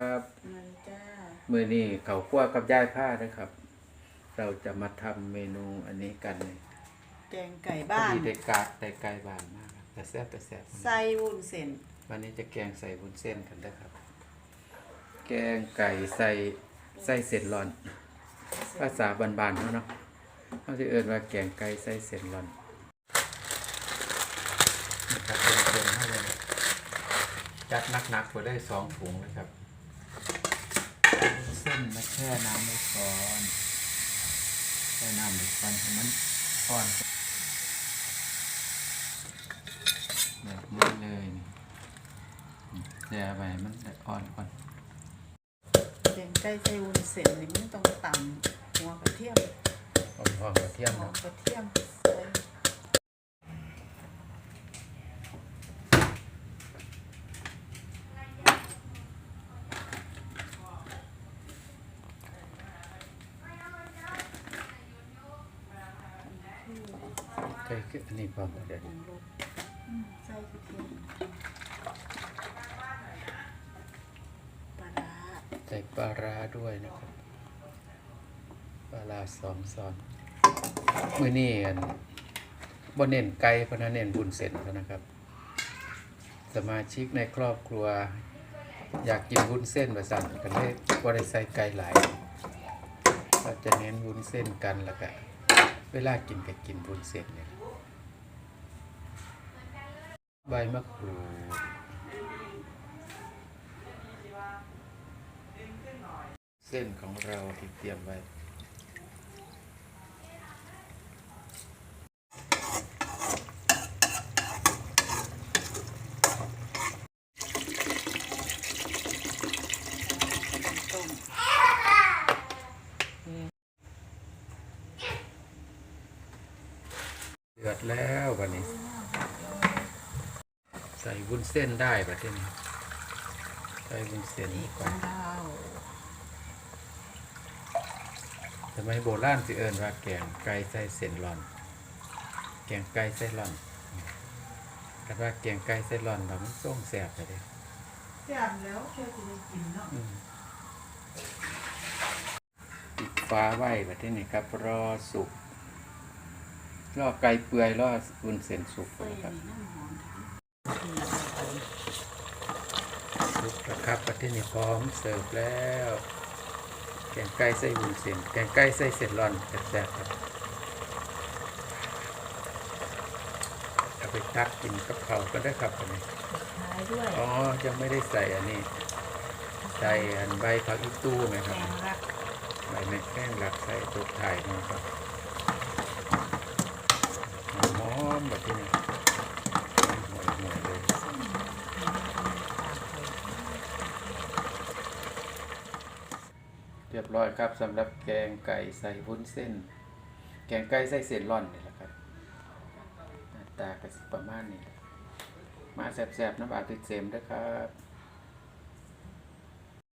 ครับมันจ้ามือนี้เขาคั่วกับย่ายผ้านะครับ เราจะมาทำเมนูอันนี้กันแกงไก่บ้านที่ได้กาแต่ไกลบ้านมากครับแต่แซ่บแต่แซ่บไส้วุ้นเส้นวันนี้จะแกงใส่วุ้นเส้นกันนะครับ แกงไก่ใส่ใส่เส้นร้อน ภาษาบานๆเขาเนาะเขาจะเอ่นว่าแกงไก่ใส่เส้นร้อนนะครับเต็มๆให้เลยจัดหนักๆไปได้สองถุงนะครับเส้นมาแช่น้ำไว้ก่อนแช่น้ำไว้ก่อนให้มันอ่อนแบบนี้เลยนี่แช่ไปให้มันอ่อนก่อนแกงไก่ไส้วุ้นเส้นนี่มันต้องตำหัวกระเทียมหอมหอมกระเทียมหัวเนาะกระเทียม ใส่ใส่คืออันนี้พร้อมเดี๋ยวผงลูกอืมใส่กระเทียมปลาร้าใส่ปลาร้าด้วยนะครับ ปลาร้าสองซอนมือนี้อันบ่เน้นไก่เพราะนั้นเน้นบุญเส้นเพราะนะครับ สมาชิกในครอบครัว อยากกินวุ้นเส้นประสั่นกันเลยบ่ได้ใส่ไก่หลายก็จะเน้นวุ้นเส้นกันแล้วก็เวลากินก็กินวุ้นเส้นเนี่ย ใบมะกรูดเส้นของเราที่เตรียมไว้ต้มเดือดแล้ววันนี้ ส่วุ้นเส้นได้ประเทศนี้ใส่วุ้นเส้นนี่ก่อข้านวดาวสมัยโบราณสิเอิญว่าแกงไก่ใส่เส้นร่อน แกงไก่ใส่ร่อนกันว่าแกงไก่ใส่ร่อนเรามันส่งแสบไปเลยแซ่บแล้วแค่จะได้กินเนาะอืมปิดฟ้าไว้ประเทศนี้ครับ รอสุกรอไก่เปื่อยรอวุ้นเส้นสุกใส่นะครับ สุกแล้วครับประเทศนี้พร้อมเสิร์ฟแล้ว แกงไก่ใส่วุ้นเส้นแกงไก่ใส่เส้นร่อนแซ่บๆครับเอาไปตักกินกับข้าวก็ได้ครับอันนี้ท้ายด้วยอ๋อยังไม่ได้ใส่อันนี้ ใส่อันใบผักอีตู้ไหมคแกรับ งรักใบเม็ดแป้งหลักใส่ตัวถ่ายนะครับหอมๆแบบนี้หอมๆเลย เรียบร้อยครับสำหรับแกงไก่ใส่วุ้นเส้น แกงไก่ใส่เส้นร่อนนี่แหละครับหน้าตาก็สิประมาณนี้มาแสบๆน้ำอาติดเซมด้ครับ